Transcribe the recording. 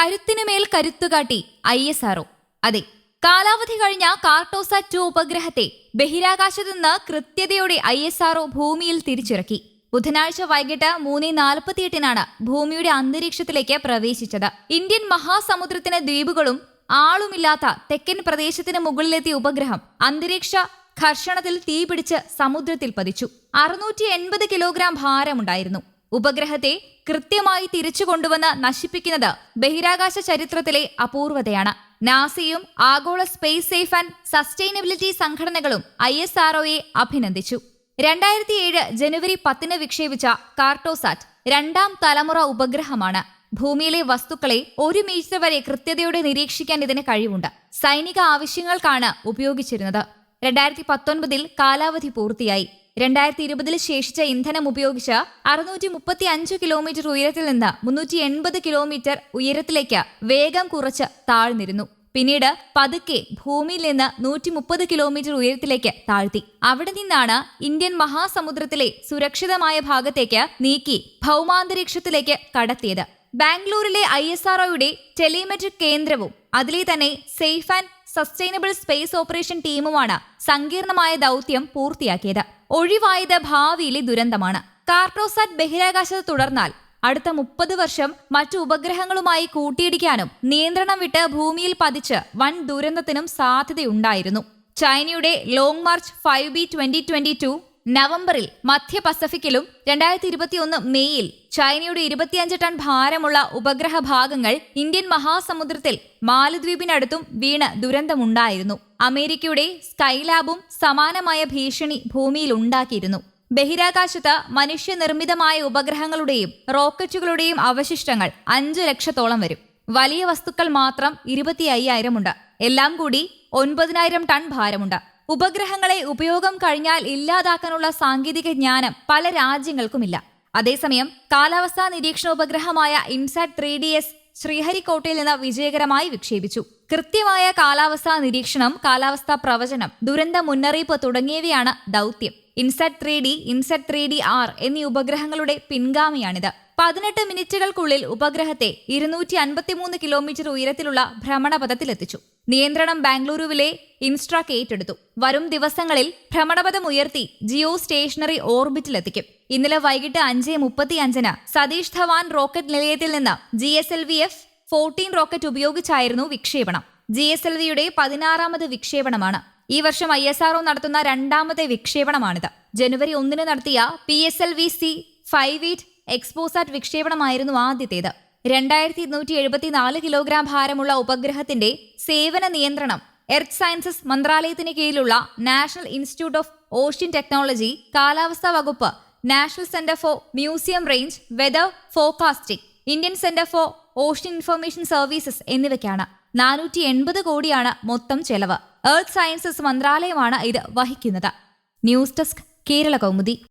കരുത്തിനുമേൽ കരുത്തുകാട്ടി I S R O അതെ കാലാവധി കഴിഞ്ഞ കാർട്ടോസാറ്റ് ടു ഉപഗ്രഹത്തെ ബഹിരാകാശത്ത് നിന്ന് കൃത്യതയോടെ ഐ എസ് ആർഒ ഭൂമിയിൽ തിരിച്ചിറക്കി. ബുധനാഴ്ച വൈകിട്ട് മൂന്ന് നാൽപ്പത്തിയെട്ടിനാണ് ഭൂമിയുടെ അന്തരീക്ഷത്തിലേക്ക് പ്രവേശിച്ചത്. ഇന്ത്യൻ മഹാസമുദ്രത്തിന് ദ്വീപുകളും ആളുമില്ലാത്ത തെക്കൻ പ്രദേശത്തിന് മുകളിലെത്തിയ ഉപഗ്രഹം അന്തരീക്ഷ ഘർഷണത്തിൽ തീപിടിച്ച് സമുദ്രത്തിൽ പതിച്ചു. അറുന്നൂറ്റി എൺപത് കിലോഗ്രാം ഭാരമുണ്ടായിരുന്നു. ഉപഗ്രഹത്തെ കൃത്യമായി തിരിച്ചു കൊണ്ടുവന്ന് നശിപ്പിക്കുന്നത് ബഹിരാകാശ ചരിത്രത്തിലെ അപൂർവതയാണ്. നാസയും ആഗോള സ്പേസ് സേഫ് ആൻഡ് സസ്റ്റൈനബിലിറ്റി സംഘടനകളും ഐ എസ് ആർഒയെ അഭിനന്ദിച്ചു. രണ്ടായിരത്തി ഏഴ് ജനുവരി പത്തിന് വിക്ഷേപിച്ച കാർട്ടോസാറ്റ് രണ്ടാം തലമുറ ഉപഗ്രഹമാണ്. ഭൂമിയിലെ വസ്തുക്കളെ ഒരു മീറ്റർ വരെ കൃത്യതയോടെ നിരീക്ഷിക്കാൻ ഇതിന് കഴിവുണ്ട്. സൈനിക ആവശ്യങ്ങൾക്കാണ് ഉപയോഗിച്ചിരുന്നത്. രണ്ടായിരത്തി പത്തൊൻപതിൽ കാലാവധി പൂർത്തിയായി. രണ്ടായിരത്തി ഇരുപതിൽ ശേഷിച്ച ഇന്ധനം ഉപയോഗിച്ച് അറുന്നൂറ്റി മുപ്പത്തി അഞ്ച് കിലോമീറ്റർ ഉയരത്തിൽ നിന്ന് മുന്നൂറ്റി എൺപത് കിലോമീറ്റർ ഉയരത്തിലേക്ക് വേഗം കുറച്ച് താഴ്ന്നിരുന്നു. പിന്നീട് പതുക്കെ ഭൂമിയിൽ നിന്ന് നൂറ്റി മുപ്പത് കിലോമീറ്റർ ഉയരത്തിലേക്ക് താഴ്ത്തി. അവിടെ നിന്നാണ് ഇന്ത്യൻ മഹാസമുദ്രത്തിലെ സുരക്ഷിതമായ ഭാഗത്തേക്ക് നീക്കി ഭൗമാന്തരീക്ഷത്തിലേക്ക് കടത്തിയത്. ബാംഗ്ലൂരിലെ ഐ എസ് ആർഒയുടെ ടെലിമെട്രിക് കേന്ദ്രവും അതിലെ തന്നെ safe and sustainable space operation ടീമുമാണ് സങ്കീർണമായ ദൗത്യം പൂർത്തിയാക്കിയത്. ഒഴിവായത് ഭാവിയിലെ ദുരന്തമാണ്. കാർട്ടോസാറ്റ് ബഹിരാകാശത്ത് തുടർന്നാൽ അടുത്ത മുപ്പത് വർഷം മറ്റു ഉപഗ്രഹങ്ങളുമായി കൂട്ടിയിടിക്കാനും നിയന്ത്രണം വിട്ട് ഭൂമിയിൽ പതിച്ച് വൻ ദുരന്തത്തിനും സാധ്യതയുണ്ടായിരുന്നു. ചൈനയുടെ Long March five B twenty twenty two നവംബറിൽ മധ്യ പസഫിക്കിലും രണ്ടായിരത്തി ഇരുപത്തിയൊന്ന് മെയ്യിൽ ചൈനയുടെ ഇരുപത്തിയഞ്ച് ടൺ ഭാരമുള്ള ഉപഗ്രഹ ഭാഗങ്ങൾ ഇന്ത്യൻ മഹാസമുദ്രത്തിൽ മാലദ്വീപിനടുത്തും വീണ് ദുരന്തമുണ്ടായിരുന്നു. അമേരിക്കയുടെ സ്കൈലാബും സമാനമായ ഭീഷണി ഭൂമിയിൽ ഉണ്ടാക്കിയിരുന്നു. ബഹിരാകാശത്ത് മനുഷ്യനിർമ്മിതമായ ഉപഗ്രഹങ്ങളുടെയും റോക്കറ്റുകളുടെയും അവശിഷ്ടങ്ങൾ അഞ്ചു ലക്ഷത്തോളം വരും. വലിയ വസ്തുക്കൾ മാത്രം ഇരുപത്തി അയ്യായിരമുണ്ട് എല്ലാം കൂടി ഒൻപതിനായിരം ടൺ ഭാരമുണ്ട്. ഉപഗ്രഹങ്ങളെ ഉപയോഗം കഴിഞ്ഞാൽ ഇല്ലാതാക്കാനുള്ള സാങ്കേതിക ജ്ഞാനം പല രാജ്യങ്ങൾക്കുമില്ല. അതേസമയം കാലാവസ്ഥാ നിരീക്ഷണ ഉപഗ്രഹമായ ഇൻസാറ്റ് ത്രീ ഡി എസ് ശ്രീഹരിക്കോട്ടയിൽ നിന്ന് വിജയകരമായി വിക്ഷേപിച്ചു. കൃത്യമായ കാലാവസ്ഥാ നിരീക്ഷണം കാലാവസ്ഥാ പ്രവചനം ദുരന്ത മുന്നറിയിപ്പ് തുടങ്ങിയവയാണ് ദൗത്യം. INSAT three D INSAT three D R എന്നീ ഉപഗ്രഹങ്ങളുടെ പിൻഗാമിയാണിത്. പതിനെട്ട് മിനിറ്റുകൾക്കുള്ളിൽ ഉപഗ്രഹത്തെ ഇരുന്നൂറ്റി അൻപത്തിമൂന്ന് കിലോമീറ്റർ ഉയരത്തിലുള്ള ഭ്രമണപഥത്തിലെത്തിച്ചു. നിയന്ത്രണം ബാംഗ്ലൂരുവിലെ ഇൻസ്ട്രാക്ക് ഏറ്റെടുത്തു. വരും ദിവസങ്ങളിൽ ഭ്രമണപഥം ഉയർത്തി ജിയോ സ്റ്റേഷനറി ഓർബിറ്റിലെത്തിക്കും. ഇന്നലെ വൈകിട്ട് അഞ്ച് മുപ്പത്തി അഞ്ചിന് സതീഷ് ധവാൻ റോക്കറ്റ് നിലയത്തിൽ നിന്ന് G S L V F fourteen rocket ഉപയോഗിച്ചായിരുന്നു വിക്ഷേപണം. ജി എസ് എൽ വിയുടെ പതിനാറാമത് വിക്ഷേപണമാണ്. ഈ വർഷം ഐ എസ് ആർഒ നടത്തുന്ന രണ്ടാമത്തെ വിക്ഷേപണമാണിത്. ജനുവരി ഒന്നിന് നടത്തിയ P S L V C five eight XPoSat വിക്ഷേപണമായിരുന്നു ആദ്യത്തേത്. രണ്ടായിരത്തി ഇരുന്നൂറ്റി എഴുപത്തിനാല് കിലോഗ്രാം ഭാരമുള്ള ഉപഗ്രഹത്തിന്റെ സേവന നിയന്ത്രണം എർത്ത് സയൻസസ് മന്ത്രാലയത്തിന് കീഴിലുള്ള National Institute of Ocean Technology കാലാവസ്ഥാ വകുപ്പ് National Centre for Medium Range Weather Forecasting Indian Centre for Ocean Information Services എന്നിവയ്ക്കാണ്. നാനൂറ്റി എൺപത് കോടിയാണ് മൊത്തം ചെലവ്. എർത്ത് സയൻസസ് മന്ത്രാലയമാണ് ഇത് വഹിക്കുന്നത്. News desk Kerala Kaumudi.